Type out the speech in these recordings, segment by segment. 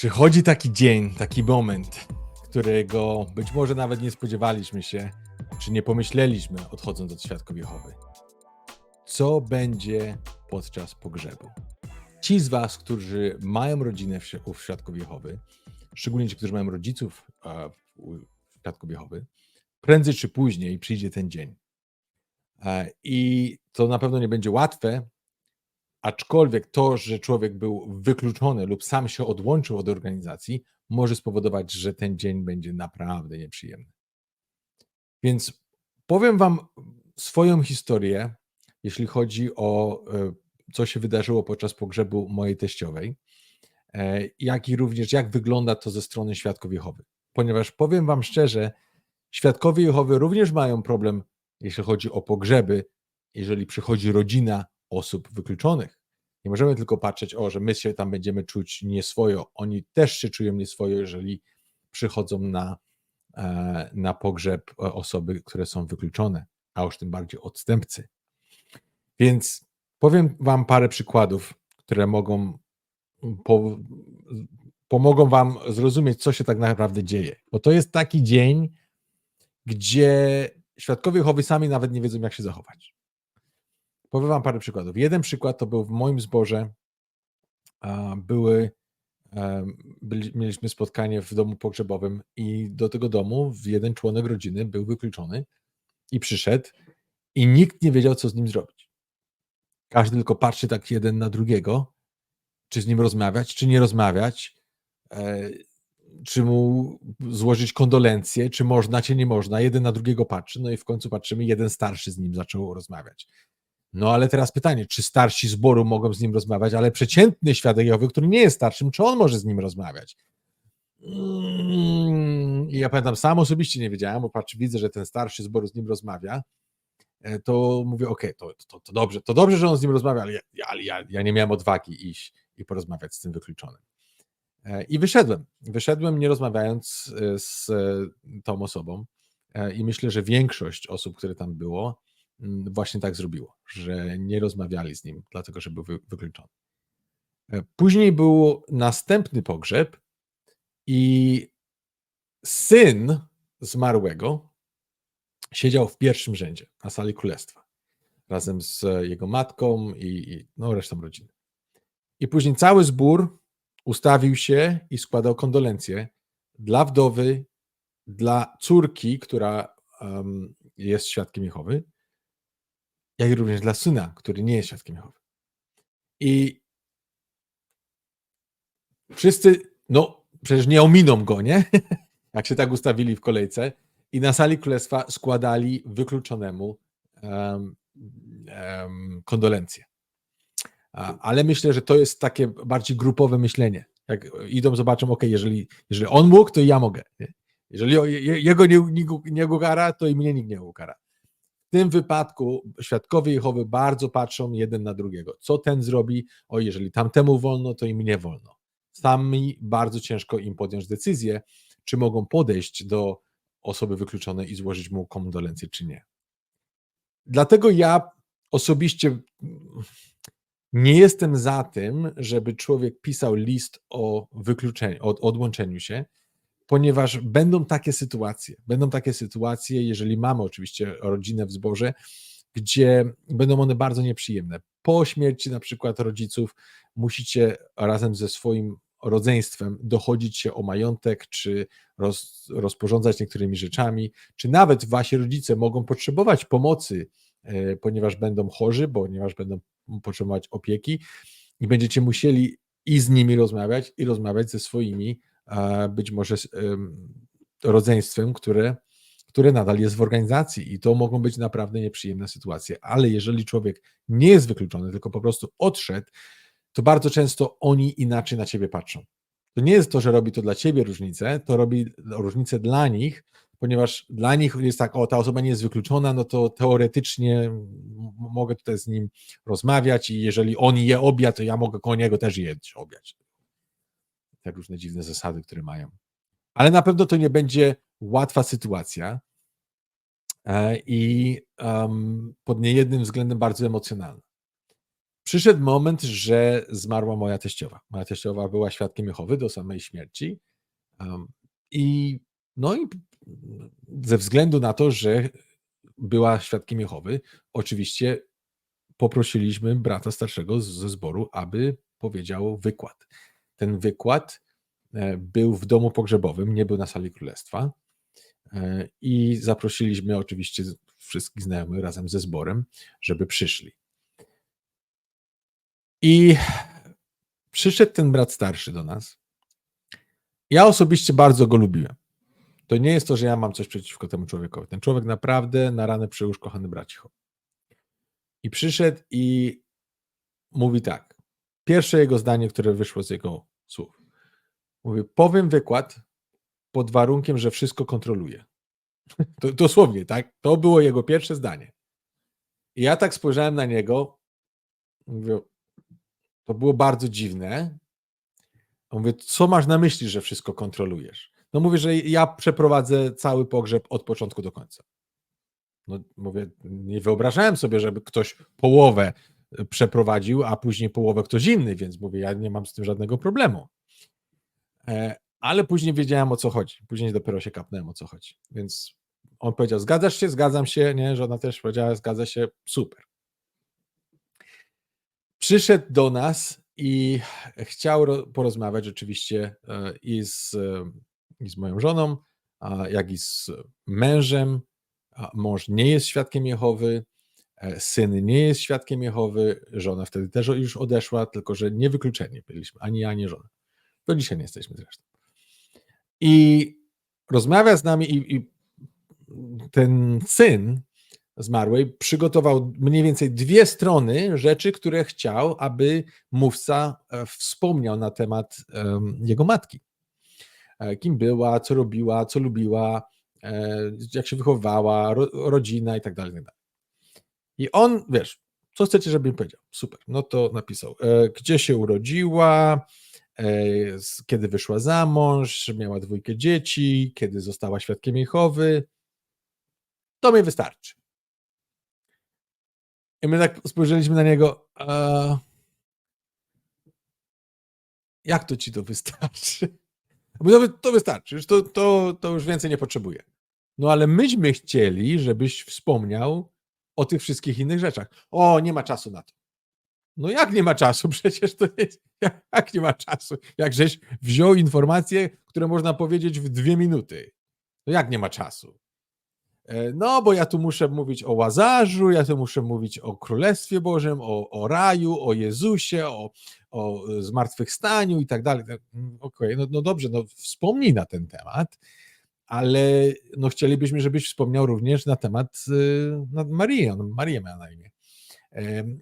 Przychodzi taki dzień, taki moment, którego być może nawet nie spodziewaliśmy się, czy nie pomyśleliśmy, odchodząc od świadków Jehowy. Co będzie podczas pogrzebu? Ci z Was, którzy mają rodzinę w świadków Jehowy, szczególnie ci, którzy mają rodziców e, u świadków Jehowy, prędzej czy później przyjdzie ten dzień. E, I to na pewno nie będzie łatwe, aczkolwiek to, że człowiek był wykluczony lub sam się odłączył od organizacji, może spowodować, że ten dzień będzie naprawdę nieprzyjemny. Więc powiem Wam swoją historię, jeśli chodzi o e, co się wydarzyło podczas pogrzebu mojej teściowej, e, jak i również jak wygląda to ze strony świadków Jehowy. Ponieważ powiem Wam szczerze, świadkowie Jehowy również mają problem, jeśli chodzi o pogrzeby, jeżeli przychodzi rodzina osób wykluczonych. Nie możemy tylko patrzeć, o, że my się tam będziemy czuć nieswojo. Oni też się czują nieswojo, jeżeli przychodzą na, e, na pogrzeb e, osoby, które są wykluczone, a już tym bardziej odstępcy. Więc powiem Wam parę przykładów, które mogą po, pomogą Wam zrozumieć, co się tak naprawdę dzieje. Bo to jest taki dzień, gdzie świadkowie Jehowy sami nawet nie wiedzą, jak się zachować. Powiem Wam parę przykładów. Jeden przykład to był w moim zborze. Były, byli, mieliśmy spotkanie w domu pogrzebowym i do tego domu jeden członek rodziny był wykluczony i przyszedł i nikt nie wiedział, co z nim zrobić. Każdy tylko patrzy tak jeden na drugiego, czy z nim rozmawiać, czy nie rozmawiać, e, czy mu złożyć kondolencje, czy można, czy nie można. Jeden na drugiego patrzy, no i w końcu patrzymy, jeden starszy z nim zaczął rozmawiać. No ale teraz pytanie, czy starsi zboru mogą z nim rozmawiać, ale przeciętny świadek Jehowy, który nie jest starszym, czy on może z nim rozmawiać? Mm, I ja pamiętam, sam osobiście nie wiedziałem, bo patrzę, widzę, że ten starszy zboru z nim rozmawia, e, to mówię, okej, to, to, to dobrze, to dobrze, że on z nim rozmawia, ale, ja, ale ja, ja nie miałem odwagi iść i porozmawiać z tym wykluczonym. E, I wyszedłem. Wyszedłem nie rozmawiając e, z tą osobą. I myślę, że większość osób, które tam było, mm, właśnie tak zrobiło, że nie rozmawiali z nim, dlatego że był wy- wykluczony. E, Później był następny pogrzeb i syn zmarłego siedział w pierwszym rzędzie na sali królestwa razem z jego matką i, i no, resztą rodziny. I później cały zbór ustawił się i składał kondolencje dla wdowy, dla córki, która em, jest świadkiem Jehowy, jak również dla syna, który nie jest świadkiem Jehowy. I wszyscy, no przecież nie ominą go, nie? Jak się tak ustawili w kolejce i na sali królestwa składali wykluczonemu em, em, kondolencje. Ale myślę, że to jest takie bardziej grupowe myślenie. Jak idą, zobaczą, ok, jeżeli, jeżeli on mógł, to ja mogę. Nie? Jeżeli jego nie, nie, nie ukara, to i mnie nikt nie ukara. W tym wypadku świadkowie Jehowy bardzo patrzą jeden na drugiego. Co ten zrobi? O, jeżeli tamtemu wolno, to i mnie wolno. Sami bardzo ciężko im podjąć decyzję, czy mogą podejść do osoby wykluczonej i złożyć mu kondolencję, czy nie. Dlatego ja osobiście nie jestem za tym, żeby człowiek pisał list o wykluczeniu, o odłączeniu się, ponieważ będą takie sytuacje. Będą takie sytuacje, jeżeli mamy oczywiście rodzinę w zborze, gdzie będą one bardzo nieprzyjemne. Po śmierci na przykład rodziców musicie razem ze swoim rodzeństwem dochodzić się o majątek, czy roz, rozporządzać niektórymi rzeczami, czy nawet wasi rodzice mogą potrzebować pomocy, e, ponieważ będą chorzy, ponieważ będą potrzebować opieki i będziecie musieli i z nimi rozmawiać, i rozmawiać ze swoimi, być może rodzeństwem, które, które nadal jest w organizacji. I to mogą być naprawdę nieprzyjemne sytuacje. Ale jeżeli człowiek nie jest wykluczony, tylko po prostu odszedł, to bardzo często oni inaczej na ciebie patrzą. To nie jest to, że robi to dla ciebie różnicę, to robi różnicę dla nich, ponieważ dla nich jest tak, o, ta osoba nie jest wykluczona, no to teoretycznie mogę tutaj z nim rozmawiać i jeżeli on je obiad, to ja mogę koło niego też jeść obiad. Te różne dziwne zasady, które mają. Ale na pewno to nie będzie łatwa sytuacja e, i pod niejednym względem bardzo emocjonalna. przyszedł moment, że zmarła moja teściowa. Moja teściowa była świadkiem Jehowy do samej śmierci. I no i ze względu na to, że była świadkiem Jehowy, oczywiście poprosiliśmy brata starszego ze zboru, aby powiedział wykład. Ten wykład e, był w domu pogrzebowym, nie był na sali królestwa. E, I zaprosiliśmy oczywiście wszystkich znajomych razem ze zborem, żeby przyszli. I przyszedł ten brat starszy do nas. Ja osobiście bardzo go lubiłem. To nie jest to, że ja mam coś przeciwko temu człowiekowi. Ten człowiek naprawdę na ranę przyłóż, kochany bracicho. I przyszedł i mówi tak. Pierwsze jego zdanie, które wyszło z jego słów. Mówi, powiem wykład pod warunkiem, że wszystko kontroluje. To, dosłownie, tak? To było jego pierwsze zdanie. I ja tak spojrzałem na niego. Mówię, to było bardzo dziwne. A Mówię, co masz na myśli, że wszystko kontrolujesz? No mówię, że ja przeprowadzę cały pogrzeb od początku do końca. No mówię, nie wyobrażałem sobie, żeby ktoś połowę przeprowadził, a później połowę ktoś inny, więc mówię, ja nie mam z tym żadnego problemu. E, Ale później wiedziałem o co chodzi. Później dopiero się kapnąłem o co chodzi. Więc on powiedział, zgadzasz się? Zgadzam się, nie? Żona też powiedziała, zgadza się, super. Przyszedł do nas i chciał ro- porozmawiać rzeczywiście e, i z, i z moją żoną, jak i z mężem. Mąż nie jest świadkiem Jehowy, syn nie jest świadkiem Jehowy, żona wtedy też już odeszła, tylko że niewykluczeni byliśmy, ani ja, ani żona. Do dzisiaj nie jesteśmy zresztą. I rozmawia z nami i, i ten syn zmarłej przygotował mniej więcej dwie strony rzeczy, które chciał, aby mówca e, wspomniał na temat em, jego matki. E, Kim była, co robiła, co lubiła, e, jak się wychowywała, ro, rodzina i tak dalej. I on, wiesz, co chcecie, żebym powiedział? Super. No to napisał, e, gdzie się urodziła, e, kiedy wyszła za mąż, miała dwójkę dzieci, kiedy została świadkiem Jehowy. To mi wystarczy. I my tak spojrzeliśmy na niego. A... Jak to ci to wystarczy? Mówi, To, wy- to wystarczy, już to, to, to już więcej nie potrzebuję. No ale myśmy chcieli, żebyś wspomniał o tych wszystkich innych rzeczach. O, nie ma czasu na to. No jak nie ma czasu? Przecież to jest. Jak nie ma czasu? Jak żeś wziął informacje, które można powiedzieć w dwie minuty. No jak nie ma czasu? E, No, bo ja tu muszę mówić o Łazarzu, ja tu muszę mówić o Królestwie Bożym, o, o raju, o Jezusie, o, o zmartwychwstaniu i tak dalej. Mm, Okej, no, no dobrze, no wspomnij na ten temat, ale no chcielibyśmy, żebyś wspomniał również na temat y, na Marii, on Marię miała na imię.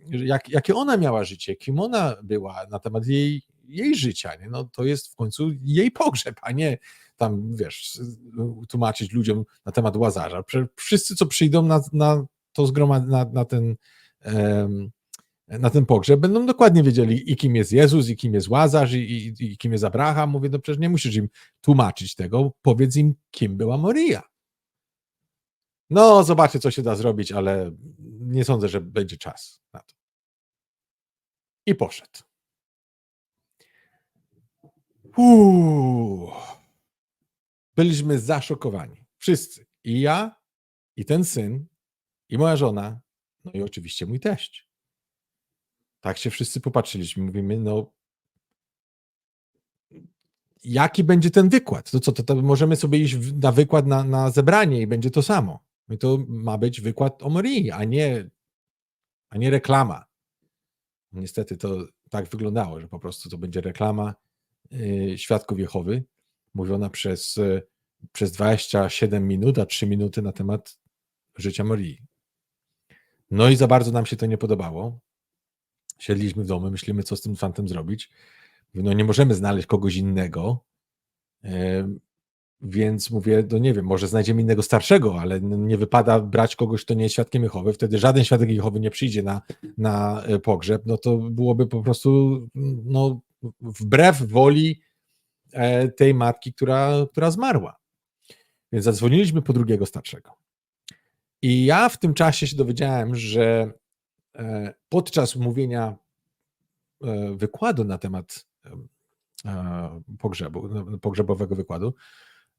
Jak, jakie ona miała życie, kim ona była, na temat jej, jej życia, nie? No, to jest w końcu jej pogrzeb, a nie tam, wiesz, tłumaczyć ludziom na temat Łazarza. Wszyscy, co przyjdą na, na to zgromad, na, na, ten, em, na ten pogrzeb, będą dokładnie wiedzieli i kim jest Jezus, i kim jest Łazarz, i, i, i kim jest Abraham. Mówię, no przecież nie musisz im tłumaczyć tego, powiedz im, kim była Maria. No, zobaczę, co się da zrobić, ale nie sądzę, że będzie czas na to. I poszedł. Uuu. Byliśmy zaszokowani. Wszyscy. I ja, i ten syn, i moja żona, no i oczywiście mój teść. Tak się wszyscy popatrzyliśmy. Mówimy, no jaki będzie ten wykład? To co, to, to możemy sobie iść na wykład, na, na zebranie i będzie to samo. I to ma być wykład o Marii, a nie, a nie reklama. Niestety to tak wyglądało, że po prostu to będzie reklama yy, Świadków Jehowy, mówiona przez, yy, przez 27 minut, a 3 minuty na temat życia Marii. No i za bardzo nam się to nie podobało. Siedliśmy w domu, myślimy, co z tym fantem zrobić. No nie możemy znaleźć kogoś innego, więc mówię, no nie wiem, może znajdziemy innego starszego, ale nie wypada brać kogoś, kto nie jest świadkiem Jehowy. Wtedy żaden świadek Jehowy nie przyjdzie na, na e, pogrzeb. No to byłoby po prostu no, wbrew woli e, tej matki, która, która zmarła. Więc zadzwoniliśmy po drugiego starszego. I ja w tym czasie się dowiedziałem, że podczas mówienia e, wykładu na temat em, e, pogrzebu, no, pogrzebowego wykładu,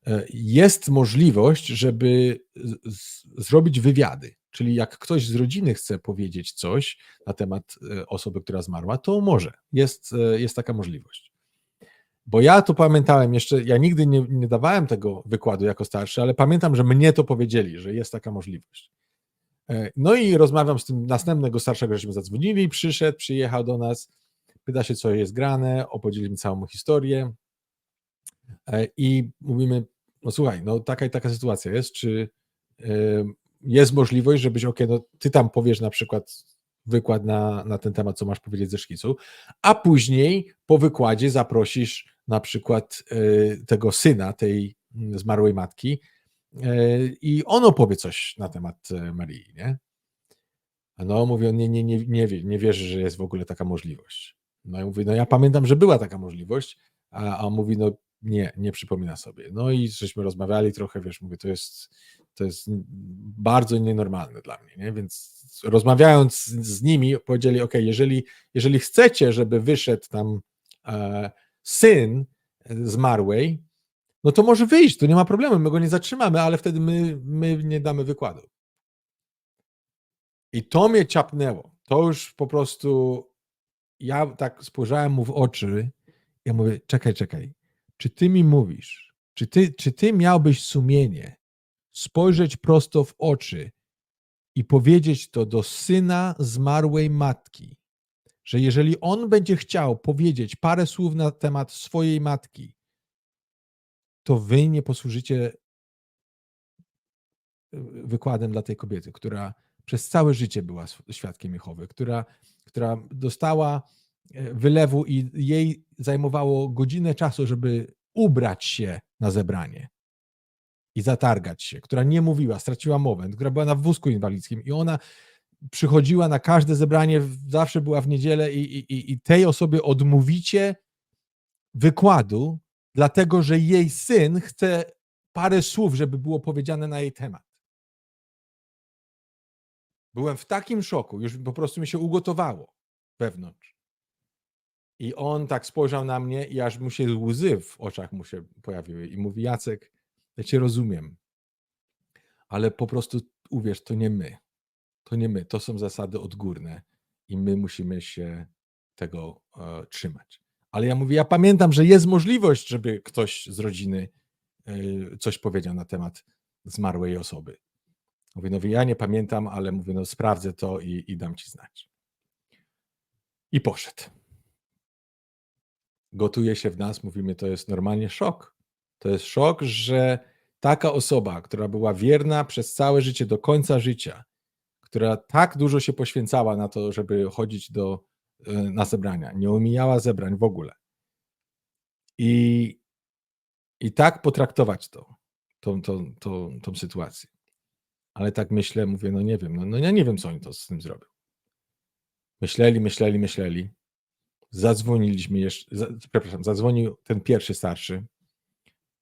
e, jest możliwość, żeby z, zrobić wywiady. Czyli jak ktoś z rodziny chce powiedzieć coś na temat e, osoby, która zmarła, to może. Jest, e, jest taka możliwość. Bo ja to pamiętałem jeszcze, ja nigdy nie, nie dawałem tego wykładu jako starszy, ale pamiętam, że mnie to powiedzieli, że jest taka możliwość. E, No i rozmawiam z tym następnego starszego, żeśmy zadzwonili, przyszedł, przyjechał do nas, pyta się, co jest grane, opowiedzieli mi całą historię. E, i mówimy, no słuchaj, no taka i taka sytuacja jest, czy e, jest możliwość, żebyś, ok, no ty tam powiesz na przykład wykład na, na ten temat, co masz powiedzieć ze szkicu, a później po wykładzie zaprosisz na przykład tego syna tej mm, zmarłej matki i on opowie coś na temat e, Marii, nie? No, mówi on, nie, nie, nie, nie, wie, nie wierzy, że jest w ogóle taka możliwość. No i mówi, no ja pamiętam, że była taka możliwość, a, a on mówi, no nie, nie przypomina sobie. No i żeśmy rozmawiali trochę, wiesz, mówię, to jest, to jest bardzo nienormalne dla mnie, nie? Więc rozmawiając z, nimi, powiedzieli, ok, jeżeli, jeżeli chcecie, żeby wyszedł tam e, syn zmarłej, no to może wyjść, to nie ma problemu, my go nie zatrzymamy, ale wtedy my, my nie damy wykładu. I to mnie ciapnęło. To już po prostu ja tak spojrzałem mu w oczy. Ja mówię, czekaj, czekaj. Czy ty mi mówisz, czy ty, czy ty miałbyś sumienie spojrzeć prosto w oczy i powiedzieć to do syna zmarłej matki, że jeżeli on będzie chciał powiedzieć parę słów na temat swojej matki, to wy nie posłużycie y, wykładem dla tej kobiety, która przez całe życie była świadkiem Jehowy, która, która dostała e, wylewu i jej zajmowało godzinę czasu, żeby ubrać się na zebranie i zatargać się, która nie mówiła, straciła mowę, która była na wózku inwalidzkim i ona przychodziła na każde zebranie, zawsze była w niedzielę i, i- i tej osobie odmówicie wykładu, dlatego że jej syn chce parę słów, żeby było powiedziane na jej temat. Byłem w takim szoku, już po prostu mi się ugotowało wewnątrz. I on tak spojrzał na mnie i aż mu się łzy w oczach mu się pojawiły i mówi Jacek, ja cię rozumiem, ale po prostu uwierz, to nie my. To nie my, to są zasady odgórne i my musimy się tego e, trzymać. Ale ja mówię, ja pamiętam, że jest możliwość, żeby ktoś z rodziny e, coś powiedział na temat zmarłej osoby. Mówię, no ja nie pamiętam, ale mówię, no sprawdzę to i, i dam ci znać. I poszedł. Gotuje się w nas, mówimy, to jest normalnie szok. To jest szok, że taka osoba, która była wierna przez całe życie, do końca życia, która tak dużo się poświęcała na to, żeby chodzić do, na zebrania, nie omijała zebrań w ogóle. I, i tak potraktować to, tą, tą, tą, tą sytuację. Ale tak myślę, mówię, no nie wiem, no, no ja nie wiem, co oni to z tym zrobią. Myśleli, myśleli, myśleli. Zadzwoniliśmy jeszcze, za, przepraszam, zadzwonił ten pierwszy starszy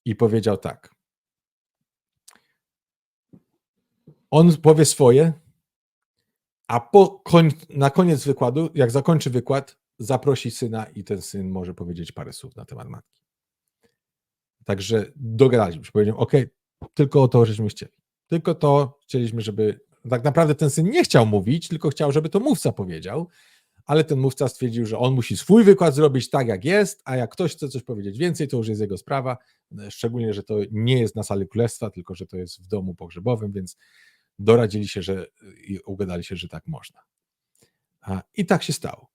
i powiedział tak. On powie swoje, a po koń, na koniec wykładu, jak zakończy wykład, zaprosi syna i ten syn może powiedzieć parę słów na temat matki. Także dogadaliśmy się. Powiedziałem, ok, tylko o to, żeśmy chcieli. Tylko to chcieliśmy, żeby. Tak naprawdę ten syn nie chciał mówić, tylko chciał, żeby to mówca powiedział, ale ten mówca stwierdził, że on musi swój wykład zrobić tak, jak jest, a jak ktoś chce coś powiedzieć więcej, to już jest jego sprawa. Szczególnie, że to nie jest na sali królestwa, tylko że to jest w domu pogrzebowym, więc doradzili się, że i ugadali się, że tak można. A, I tak się stało.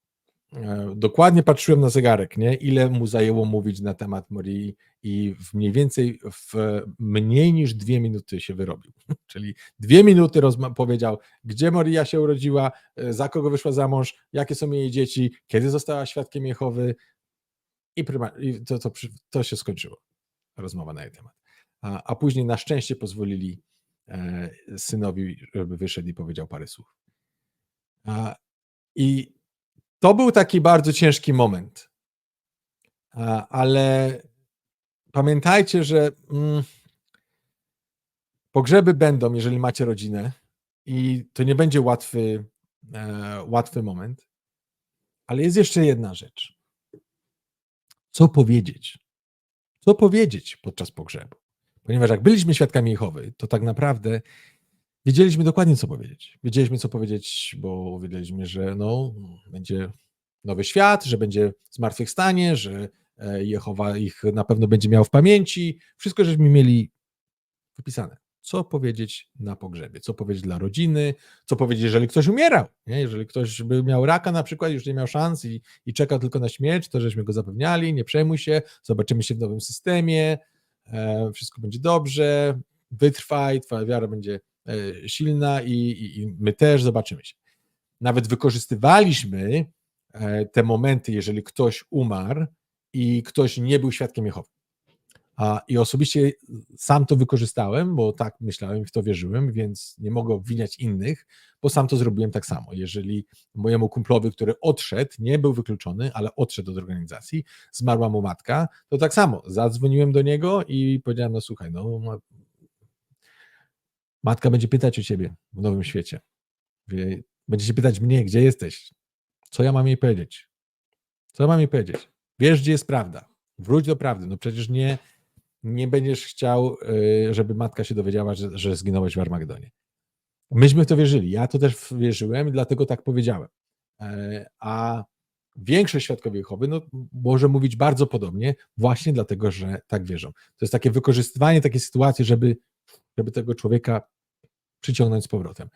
E, Dokładnie patrzyłem na zegarek, nie? ile mu zajęło mówić na temat Marii i w mniej więcej w mniej niż dwie minuty się wyrobił. Czyli dwie minuty powiedział, gdzie Maria się urodziła, e, za kogo wyszła za mąż, jakie są jej dzieci, kiedy została świadkiem Jehowy i, i to, to, to się skończyło, rozmowa na jej temat. A, a później na szczęście pozwolili synowi, żeby wyszedł i powiedział parę słów. I to był taki bardzo ciężki moment. Ale pamiętajcie, że mm, pogrzeby będą, jeżeli macie rodzinę, i to nie będzie łatwy, e, łatwy moment. Ale jest jeszcze jedna rzecz. Co powiedzieć? Co powiedzieć podczas pogrzebu? Ponieważ jak byliśmy świadkami Jehowy, to tak naprawdę wiedzieliśmy dokładnie, co powiedzieć. Wiedzieliśmy, co powiedzieć, bo wiedzieliśmy, że no, będzie nowy świat, że będzie zmartwychwstanie, że e, Jehowa ich na pewno będzie miał w pamięci. Wszystko żeśmy mieli wypisane. Co powiedzieć na pogrzebie, co powiedzieć dla rodziny, co powiedzieć, jeżeli ktoś umierał. Nie? Jeżeli ktoś by miał raka na przykład, już nie miał szans i, i czekał tylko na śmierć, to żeśmy go zapewniali, nie przejmuj się, zobaczymy się w nowym systemie, wszystko będzie dobrze, wytrwaj, twoja wiara będzie e, silna i, i, i my też zobaczymy się. Nawet wykorzystywaliśmy e, te momenty, jeżeli ktoś umarł i ktoś nie był świadkiem Jehowy. I osobiście sam to wykorzystałem, bo tak myślałem w to wierzyłem, więc nie mogę obwiniać innych, bo sam to zrobiłem tak samo. Jeżeli mojemu kumplowi, który odszedł, nie był wykluczony, ale odszedł od organizacji, zmarła mu matka, to tak samo zadzwoniłem do niego i powiedziałem: No słuchaj, no, matka będzie pytać o ciebie w nowym świecie. Będzie się pytać mnie, gdzie jesteś, co ja mam jej powiedzieć. Co mam jej powiedzieć? Wiesz, gdzie jest prawda. Wróć do prawdy. No przecież nie, nie będziesz chciał, y, żeby matka się dowiedziała, że, że zginąłeś w Armagedonie. Myśmy w to wierzyli. Ja to też wierzyłem dlatego tak powiedziałem. E, a większość świadków Jehowy no, może mówić bardzo podobnie, właśnie dlatego, że tak wierzą. To jest takie wykorzystywanie takiej sytuacji, żeby, żeby tego człowieka przyciągnąć z powrotem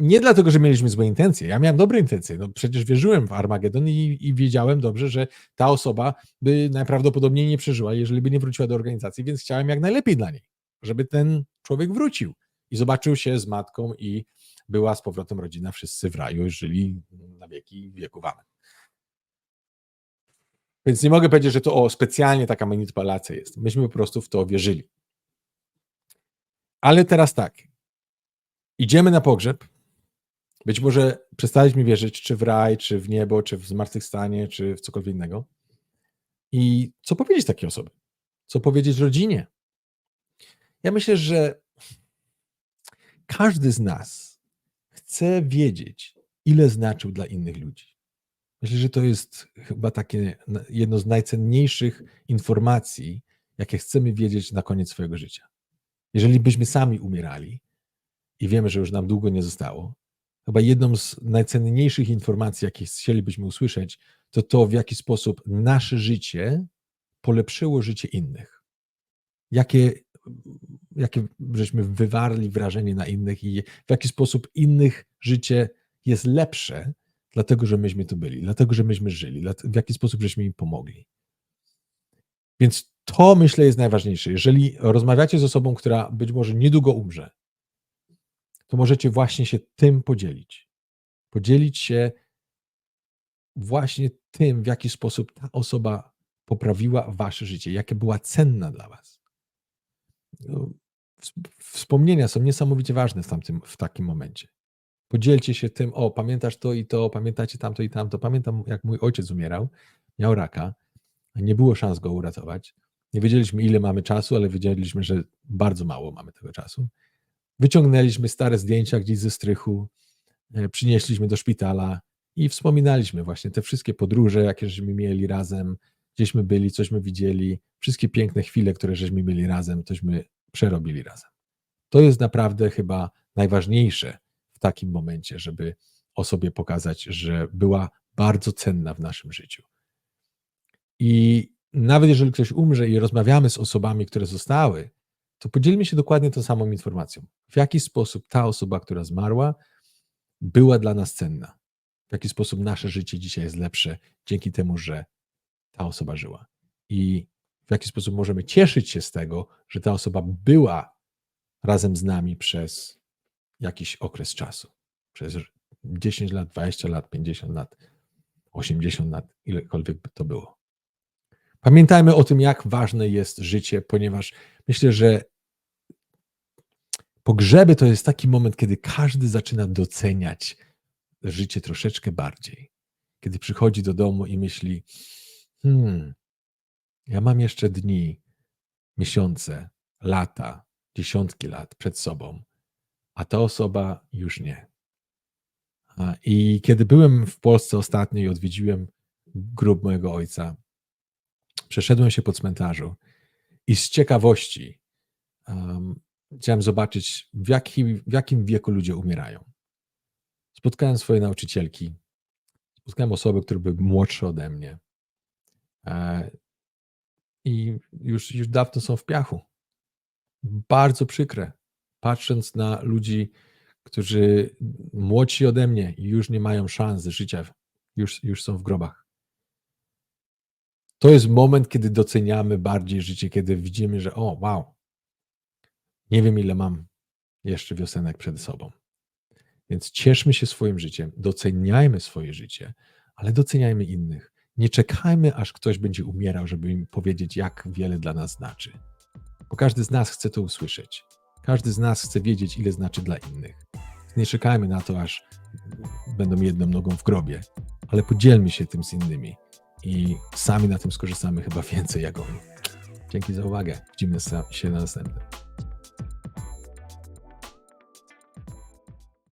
nie dlatego, że mieliśmy złe intencje. Ja miałem dobre intencje. No przecież wierzyłem w Armagedon i, i, wiedziałem dobrze, że ta osoba by najprawdopodobniej nie przeżyła, jeżeli by nie wróciła do organizacji, więc chciałem jak najlepiej dla niej, żeby ten człowiek wrócił i zobaczył się z matką i była z powrotem rodzina, wszyscy w raju, żyli na wieki wieków. Więc nie mogę powiedzieć, że to o, specjalnie taka manipulacja jest. Myśmy po prostu w to wierzyli. Ale teraz tak. Idziemy na pogrzeb, być może przestaliśmy wierzyć, czy w raj, czy w niebo, czy w zmartwychwstanie, czy w cokolwiek innego. I co powiedzieć takiej osobie? Co powiedzieć rodzinie? Ja myślę, że każdy z nas chce wiedzieć, ile znaczył dla innych ludzi. Myślę, że to jest chyba takie jedno z najcenniejszych informacji, jakie chcemy wiedzieć na koniec swojego życia. Jeżeli byśmy sami umierali i wiemy, że już nam długo nie zostało, chyba jedną z najcenniejszych informacji, jakie chcielibyśmy usłyszeć, to to, w jaki sposób nasze życie polepszyło życie innych. Jakie, jakie żeśmy wywarli wrażenie na innych i w jaki sposób innych życie jest lepsze, dlatego że myśmy tu byli, dlatego że myśmy żyli, w jaki sposób żeśmy im pomogli. Więc to myślę jest najważniejsze. Jeżeli rozmawiacie z osobą, która być może niedługo umrze, to możecie właśnie się tym podzielić. Podzielić się właśnie tym, w jaki sposób ta osoba poprawiła wasze życie, jakie była cenna dla was. No, wspomnienia są niesamowicie ważne w, tamtym, w takim momencie. Podzielcie się tym, o, pamiętasz to i to, pamiętacie tamto i tamto. Pamiętam, jak mój ojciec umierał, miał raka, nie było szans go uratować. Nie wiedzieliśmy, ile mamy czasu, ale wiedzieliśmy, że bardzo mało mamy tego czasu. Wyciągnęliśmy stare zdjęcia gdzieś ze strychu, e, przynieśliśmy do szpitala i wspominaliśmy właśnie te wszystkie podróże, jakie żeśmy mieli razem, gdzieśmy byli, cośmy widzieli, wszystkie piękne chwile, które żeśmy mieli razem, tośmy przerobili razem. To jest naprawdę chyba najważniejsze w takim momencie, żeby osobie pokazać, że była bardzo cenna w naszym życiu. I nawet jeżeli ktoś umrze i rozmawiamy z osobami, które zostały, to podzielmy się dokładnie tą samą informacją. W jaki sposób ta osoba, która zmarła, była dla nas cenna? W jaki sposób nasze życie dzisiaj jest lepsze dzięki temu, że ta osoba żyła? I w jaki sposób możemy cieszyć się z tego, że ta osoba była razem z nami przez jakiś okres czasu. Przez 10 lat, 20 lat, 50 lat, 80 lat, ilekolwiek by to było. Pamiętajmy o tym, jak ważne jest życie, ponieważ myślę, że pogrzeby to jest taki moment, kiedy każdy zaczyna doceniać życie troszeczkę bardziej. Kiedy przychodzi do domu i myśli: Hmm, ja mam jeszcze dni, miesiące, lata, dziesiątki lat przed sobą, a ta osoba już nie. I kiedy byłem w Polsce ostatnio i odwiedziłem grób mojego ojca, przeszedłem się po cmentarzu i z ciekawości um, chciałem zobaczyć, w, jaki, w jakim wieku ludzie umierają. Spotkałem swoje nauczycielki, spotkałem osoby, które były młodsze ode mnie e, i już, już dawno są w piachu. Bardzo przykre, patrząc na ludzi, którzy młodsi ode mnie już nie mają szans życia, już, już są w grobach. To jest moment, kiedy doceniamy bardziej życie, kiedy widzimy, że o, wow, nie wiem ile mam jeszcze wiosenek przed sobą. Więc cieszmy się swoim życiem, doceniajmy swoje życie, ale doceniajmy innych. Nie czekajmy, aż ktoś będzie umierał, żeby im powiedzieć, jak wiele dla nas znaczy. Bo każdy z nas chce to usłyszeć. Każdy z nas chce wiedzieć, ile znaczy dla innych. Nie czekajmy na to, aż będą jedną nogą w grobie, ale podzielmy się tym z innymi i sami na tym skorzystamy chyba więcej jak oni. Dzięki za uwagę. Widzimy się na następnym.